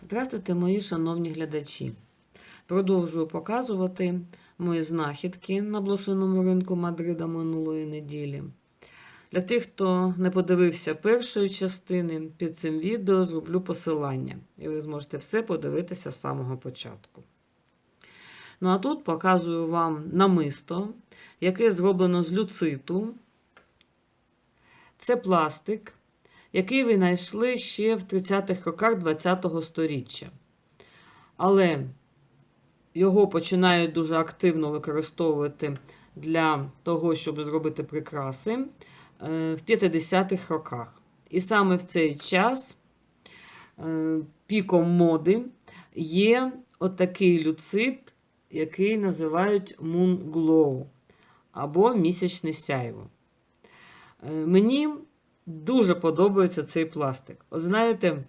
Здравствуйте, мої шановні глядачі. Продовжую показувати мої знахідки на блошиному ринку Мадрида минулої неділі. Для тих, хто не подивився першої частини, під цим відео зроблю посилання, і ви зможете все подивитися з самого початку. Ну а тут показую вам намисто, яке зроблено з люциту. Це пластик, який ви знайшли ще в 30-х роках ХХ століття. Але його починають дуже активно використовувати для того, щоб зробити прикраси е, в 50-х роках. І саме в цей час е, піком моди є отакий люцит, який називають Moon Glow або місячне сяйво. Е, Мені дуже подобається цей пластик. От знаєте, е,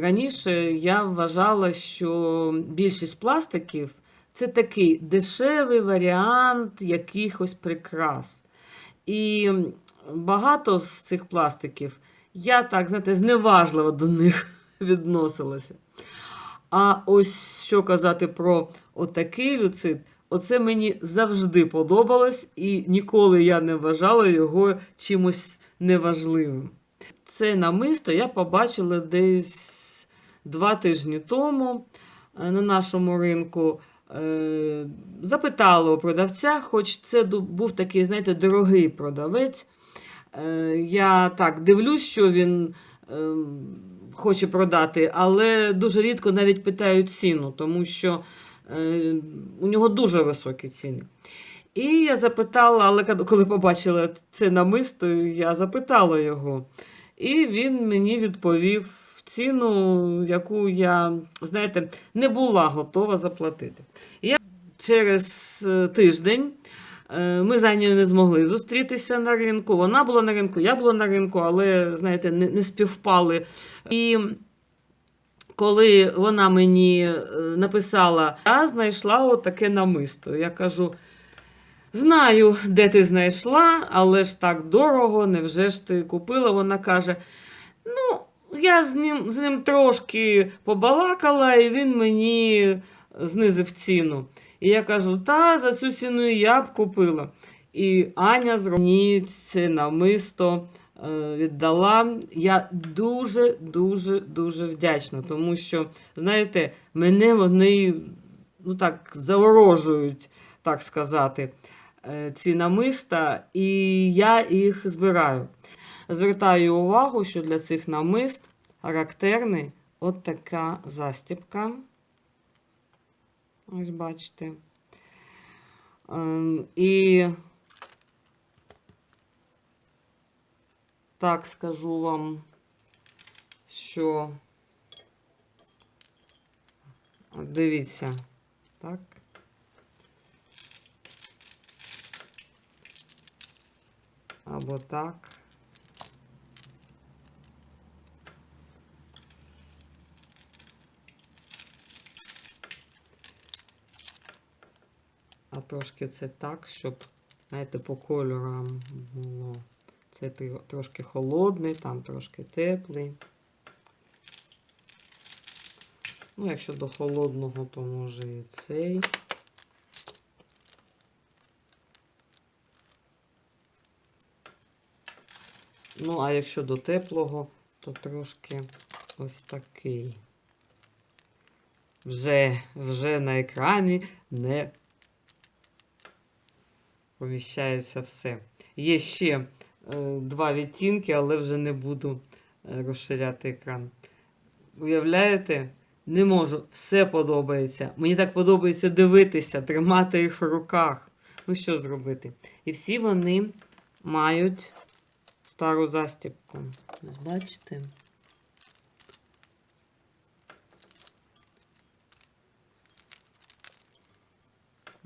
раніше я вважала, що більшість пластиків це такий дешевий варіант якихось прикрас. І багато з цих пластиків я так, знаєте, зневажливо до них відносилася. А ось що казати про отакий люцит, оце мені завжди подобалось, і ніколи я не вважала його чимось неважливим. Це намисто я побачила десь два тижні тому е, на нашому ринку. Е, Запитала у продавця, хоч це був такий, знаєте, дорогий продавець. Е, Я так дивлюсь, що він е, хоче продати, але дуже рідко навіть питають ціну, тому що у нього дуже високі ціни. І я запитала, але коли- коли побачила це намисто, я запитала його. І він мені відповів ціну, яку я, знаєте, не була готова заплатити. Я через е, тиждень е, ми за нею не змогли зустрітися на ринку. Вона була на ринку, я була на ринку, але, знаєте, не, не співпали. І коли вона мені е, написала, я знайшла отаке намисто. Я кажу. Знаю, де ти знайшла, але ж так дорого, невже ж ти купила? Вона каже: Ну, я з ним, з ним трошки побалакала, і він мені знизив ціну. І я кажу: та за цю ціну я б купила. І Аня з мені це намисто віддала. Я дуже, дуже, дуже вдячна, тому що, знаєте, мене вони ну так заворожують, так сказати е, ці намиста, і я їх збираю. Звертаю увагу, що для цих намист характерний от така застібка. Ось бачите. Ем, І так скажу вам, що дивіться, так. Або так. А трошки це так, щоб, знаєте, по кольорам було. Це трошки холодний, там трошки теплий. Ну, якщо до холодного, то може і цей. Ну, а якщо до теплого, то трошки ось такий. Вже, вже на екрані не поміщається все. Є ще два відтінки, але вже не буду е, розширяти екран. Уявляєте? Не можу, все подобається. Мені так подобається дивитися, тримати їх в руках. Ну, що зробити? І всі вони мають стару застібку. Ось бачите?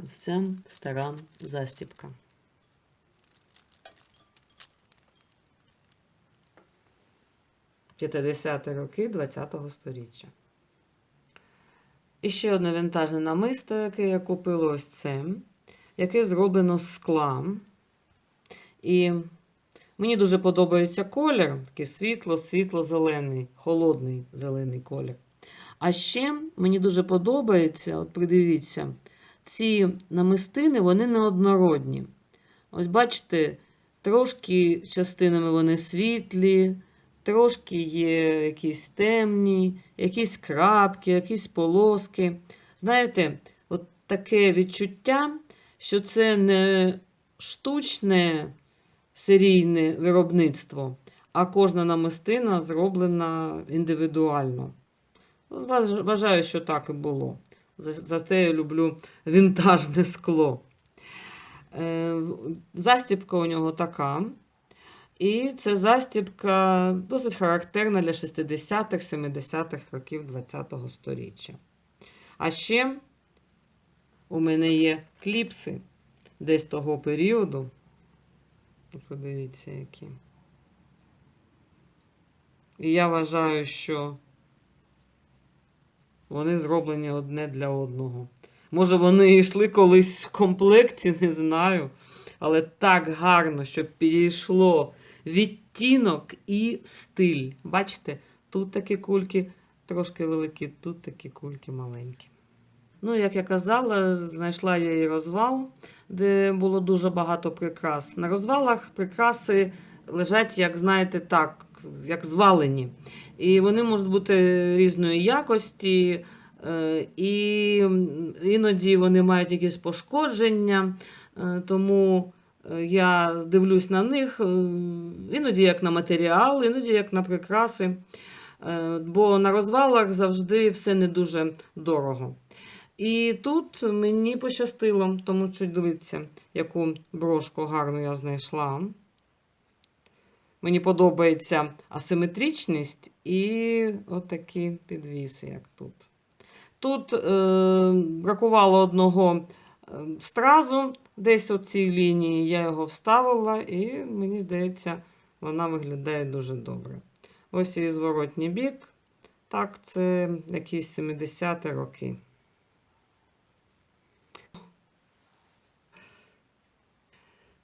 Ось Це стара застібка. П'ятдесяті роки ХХ століття. І ще одне вінтажне намисто, яке я купила ось це, яке зроблено з скла. І Мені дуже подобається колір, такий світло, світло-зелений, холодний зелений колір. А ще мені дуже подобається, от придивіться, ці намистини вони неоднородні. Ось бачите, трошки частинами вони світлі, трошки є якісь темні, якісь крапки, якісь полоски. Знаєте, от таке відчуття, що це не штучне серійне виробництво, а кожна намистина зроблена індивідуально. Ну, Вважаю, що так і було. За, за я люблю вінтажне скло. Е, Застібка у нього така. І це застібка досить характерна для 60-х, 70-х років ХХ століття. А ще у мене є кліпси десь того періоду. Подивіться, які. І я вважаю, що вони зроблені одне для одного. Може, вони йшли колись в комплекті, не знаю. Але так гарно, щоб підійшло відтінок і стиль. Бачите, тут такі кульки трошки великі, тут такі кульки маленькі. Ну, як я казала, знайшла я і розвал, де було дуже багато прикрас. На розвалах прикраси лежать, як знаєте, так, як звалені. І вони можуть бути різної якості, е, і іноді вони мають якісь пошкодження. Е, Тому я дивлюсь на них е, іноді як на матеріал, іноді як на прикраси. Е, Бо на розвалах завжди все не дуже дорого. І тут мені пощастило, тому що дивіться, яку брошку гарну я знайшла. Мені подобається асиметричність і отакі підвіси, як тут. Тут е, бракувало одного стразу, десь у цій лінії я його вставила, і мені здається, вона виглядає дуже добре. Ось і зворотній бік. Так, це якісь 70-ті роки.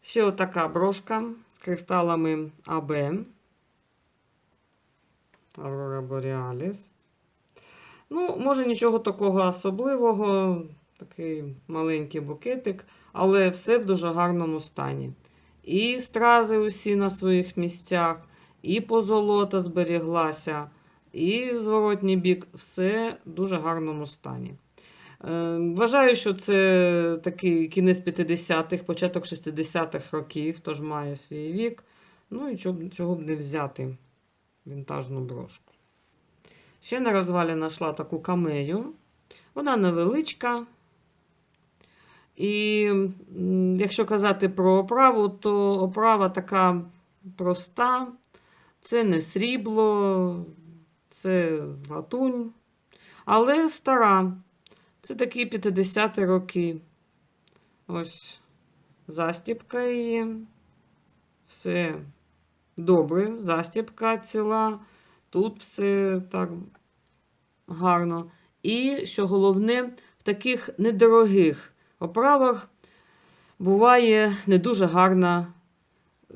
Ще отака брошка з кристалами АБ. Aurora Borealis. Ну, може, нічого такого особливого, такий маленький букетик, але все в дуже гарному стані. І стрази усі на своїх місцях, і позолота зберіглася, і зворотній бік все в дуже гарному стані. Е, Вважаю, що це такий кінець 50-х, початок 60-х років, тож має свій вік. Ну і чого, б- не взяти вінтажну брошку. Ще на розвалі знайшла таку камею. Вона невеличка. І якщо казати про оправу, то оправа така проста. Це не срібло, це латунь, але стара. Це такі 50-ті роки. Ось застібка її. Все добре, застібка ціла. Тут все так гарно. І, що головне, в таких недорогих оправах буває не дуже гарна е,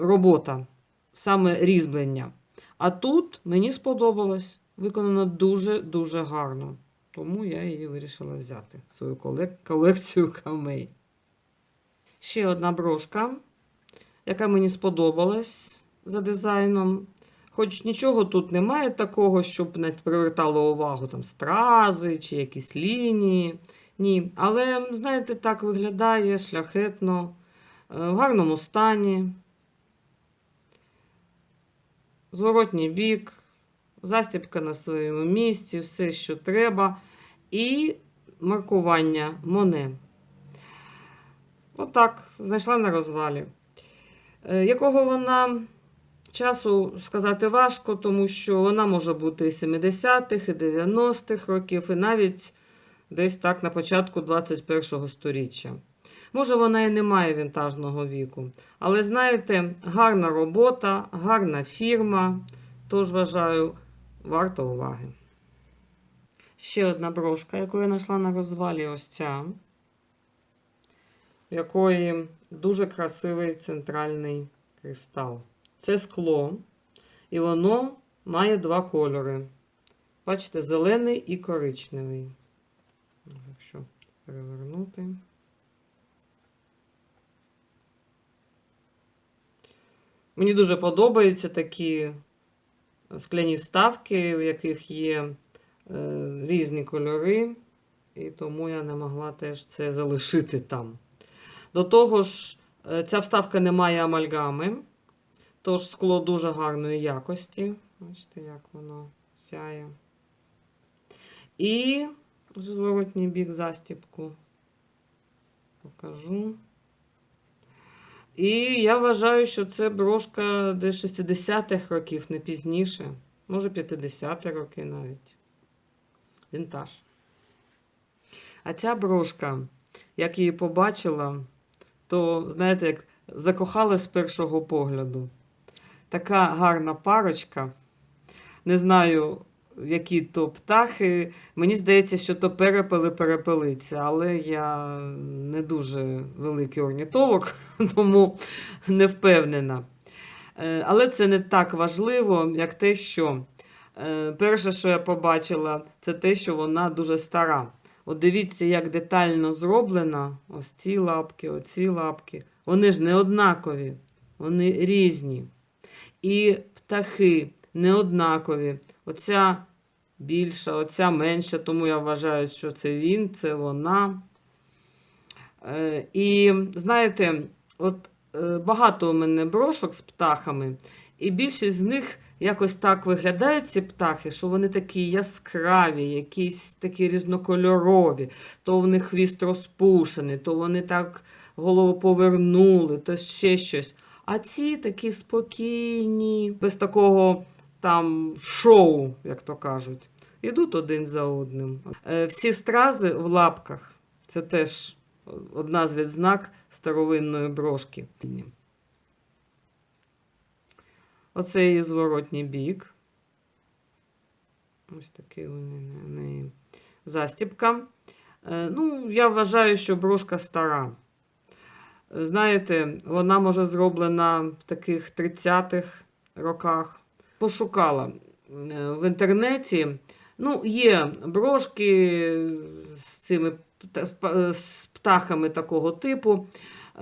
робота, саме різьблення. А тут мені сподобалось. Виконано дуже-дуже гарно. Тому я її вирішила взяти, свою колек- колекцію камей. Ще одна брошка, яка мені сподобалась за дизайном. Хоч нічого тут немає такого, щоб навіть привертало увагу там стрази чи якісь лінії. Ні. Але, знаєте, так виглядає шляхетно, е, в гарному стані. Зворотній бік, застібка на своєму місці, все, що треба. І маркування Моне. Отак, знайшла на розвалі. Е, Якого вона часу сказати важко, тому що вона може бути і 70-х, і 90-х років, і навіть десь так на початку 21-го сторіччя. Може, вона і не має вінтажного віку. Але знаєте, гарна робота, гарна фірма, тож вважаю, варто уваги. Ще одна брошка, яку я знайшла на розвалі, ось ця, в якої дуже красивий центральний кристал. Це скло, і воно має два кольори: Бачите, зелений і коричневий. Якщо перевернути. Мені дуже подобаються такі скляні вставки, в яких є е, різні кольори, і тому я не могла теж це залишити там. До того ж, е, ця вставка не має амальгами, тож скло дуже гарної якості. Бачите, як воно сяє. І зворотній бік застіпку покажу. І я вважаю, що це брошка десь 60-х років, не пізніше. Може, 50-ті роки навіть. Вінтаж. А ця брошка, як її побачила, то, знаєте, як закохала з першого погляду. Така гарна парочка. Не знаю, які то птахи. Мені здається, що то перепели перепелиця, але я не дуже великий орнітолог, тому не впевнена. Е, Але це не так важливо, як те, що е, перше, що я побачила, це те, що вона дуже стара. От дивіться, як детально зроблена ось ці лапки, оці лапки. Вони ж не однакові, вони різні. І птахи не однакові. Оця більша, оця менша, тому я вважаю, що це він, це вона. Е, І знаєте, от е, багато у мене брошок з птахами, і більшість з них якось так виглядають, ці птахи, що вони такі яскраві, якісь такі різнокольорові, то в них хвіст розпушений, то вони так голову повернули, то ще щось. А ці такі спокійні, без такого там шоу, як то кажуть. Ідуть один за одним. Е, Всі стрази в лапках це теж одна з відзнак старовинної брошки. Оце її зворотній бік. Ось такий у неї застіпка. Е, Ну, я вважаю, що брошка стара. Знаєте, вона може зроблена в таких 30-х роках. Пошукала е, в інтернеті. Ну, є брошки з цими з птахами такого типу,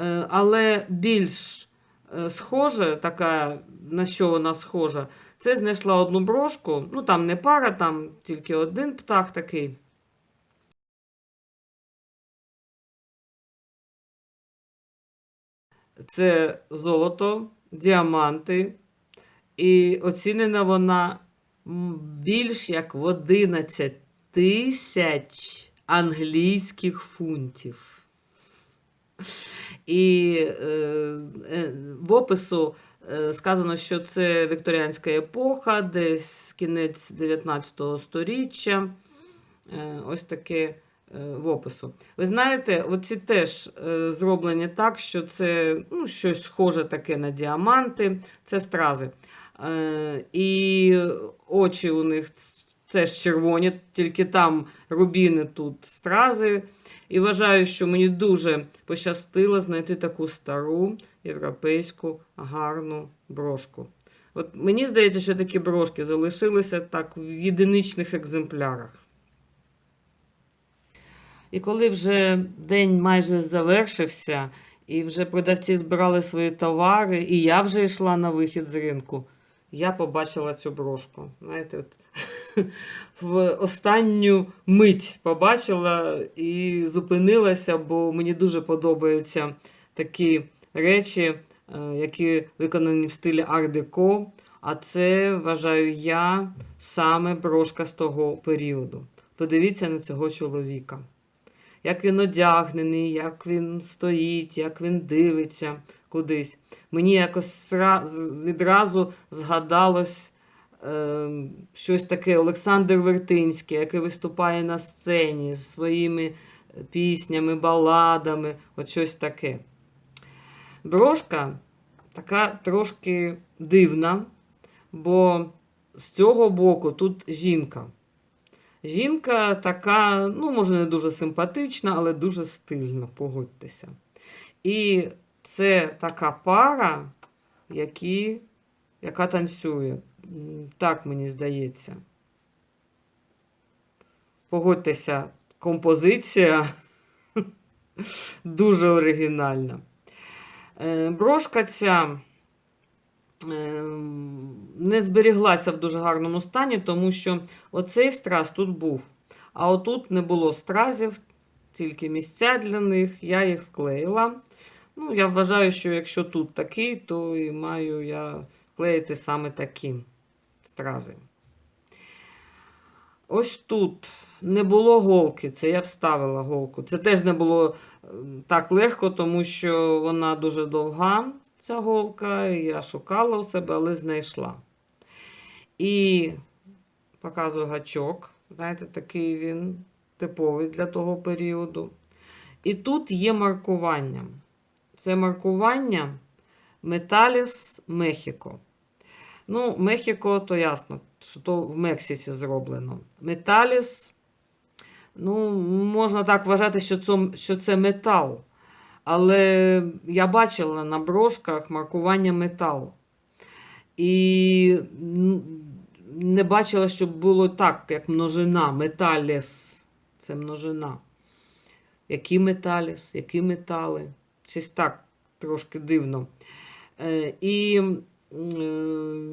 е, але більш е, схоже, така, на що вона схожа, це знайшла одну брошку. Ну, там не пара, там тільки один птах такий. Це золото, діаманти. І оцінена вона більш як в 11 тисяч англійських фунтів. І е, е, в опису е, сказано, що це вікторіанська епоха, десь кінець 19 століття. Е, ось таке. Е, в опису. Ви знаєте, оці теж е, зроблені так, що це ну, щось схоже таке на діаманти, це стрази. Е, і очі у них це ж червоні, тільки там рубіни, тут стрази. І вважаю, що мені дуже пощастило знайти таку стару європейську гарну брошку. От Мені здається, що такі брошки залишилися так в єдиничних екземплярах. І коли вже день майже завершився, і вже продавці збирали свої товари, і я вже йшла на вихід з ринку, я побачила цю брошку. Знаєте, от, в останню мить побачила і зупинилася, бо мені дуже подобаються такі речі, е, які виконані в стилі ар-деко. А це вважаю я саме брошка з того періоду. Подивіться на цього чоловіка як він одягнений, як він стоїть, як він дивиться кудись. Мені якось відразу згадалось е, щось таке Олександр Вертинський, який виступає на сцені з своїми піснями, баладами, от щось таке. Брошка така трошки дивна, бо з цього боку тут жінка. Жінка така, ну, може, не дуже симпатична, але дуже стильна, погодьтеся. І це така пара, які, яка танцює. Так мені здається. погодьтеся, композиція дуже оригінальна. Е, Брошка ця не зберіглася в дуже гарному стані, тому що оцей страз тут був. А отут не було стразів, тільки місця для них, я їх вклеїла. Ну, я вважаю, що якщо тут такий, то і маю я клеїти саме такі стрази. Ось тут не було голки, це я вставила голку. Це теж не було е, так легко, тому що вона дуже довга, ця голка. Я шукала у себе, але знайшла. І показую гачок. Знаєте, такий він типовий для того періоду. І тут є маркування. Це маркування Металіс Мехіко. Ну, Мехіко, то ясно, що то в Мексиці зроблено. Металіс, ну, можна так вважати, що це, що це метал. Але я бачила на брошках маркування метал. І не бачила, щоб було так, як множина. Металіс. Це множина. Які металіс, які метали. Щось так трошки дивно. Е, І е,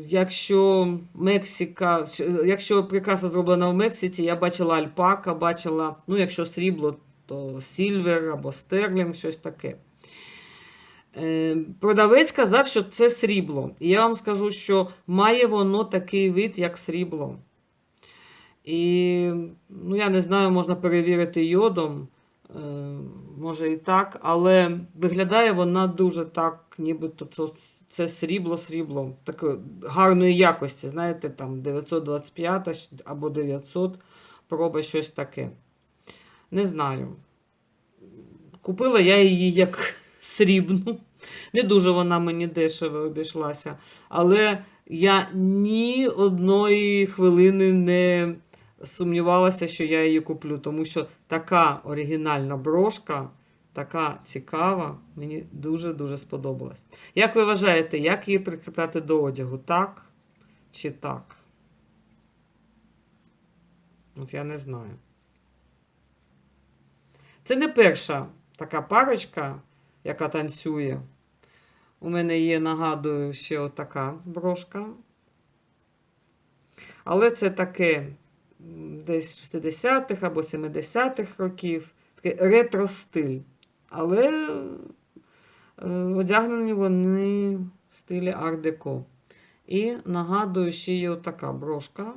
якщо Мексика, якщо прикраса зроблена в Мексиці, я бачила альпака, бачила, ну, якщо срібло, то сільвер або стерлінг, щось таке. Е, Продавець казав, що це срібло. І я вам скажу, що має воно такий вид, як срібло. І ну, я не знаю, можна перевірити йодом. Е, може і так, але виглядає вона дуже так, нібито це, це срібло-срібло, такої гарної якості, знаєте, там 925 або 900, проба щось таке. Не знаю. Купила я її як срібну. Не дуже вона мені дешево обійшлася. Але я ні одної хвилини не сумнівалася, що я її куплю, тому що така оригінальна брошка, така цікава, мені дуже-дуже сподобалась. Як ви вважаєте, як її прикріпляти до одягу? Так чи так? От я не знаю. Це не перша така парочка, яка танцює. У мене є, нагадую, ще отака брошка. Але це таке десь 60-х або 70-х років, такий ретро-стиль. Але е, одягнені вони в стилі ар-деко. І нагадую, ще є отака брошка.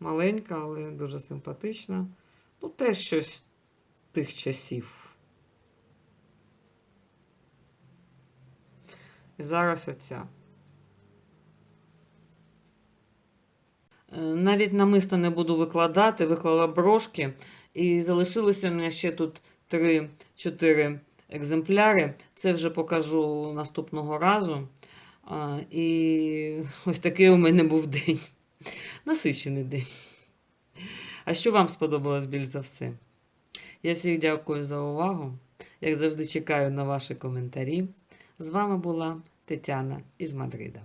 Маленька, але дуже симпатична. Ну, теж щось тих часів. І зараз оця. Е, Навіть намисто не буду викладати, виклала брошки. І залишилося в мене ще тут 3-4 екземпляри. Це вже покажу наступного разу. І ось такий у мене був день. Насичений день. А що вам сподобалось більш за все? Я всіх дякую за увагу. Як завжди, чекаю на ваші коментарі. З вами була Тетяна із Мадрида.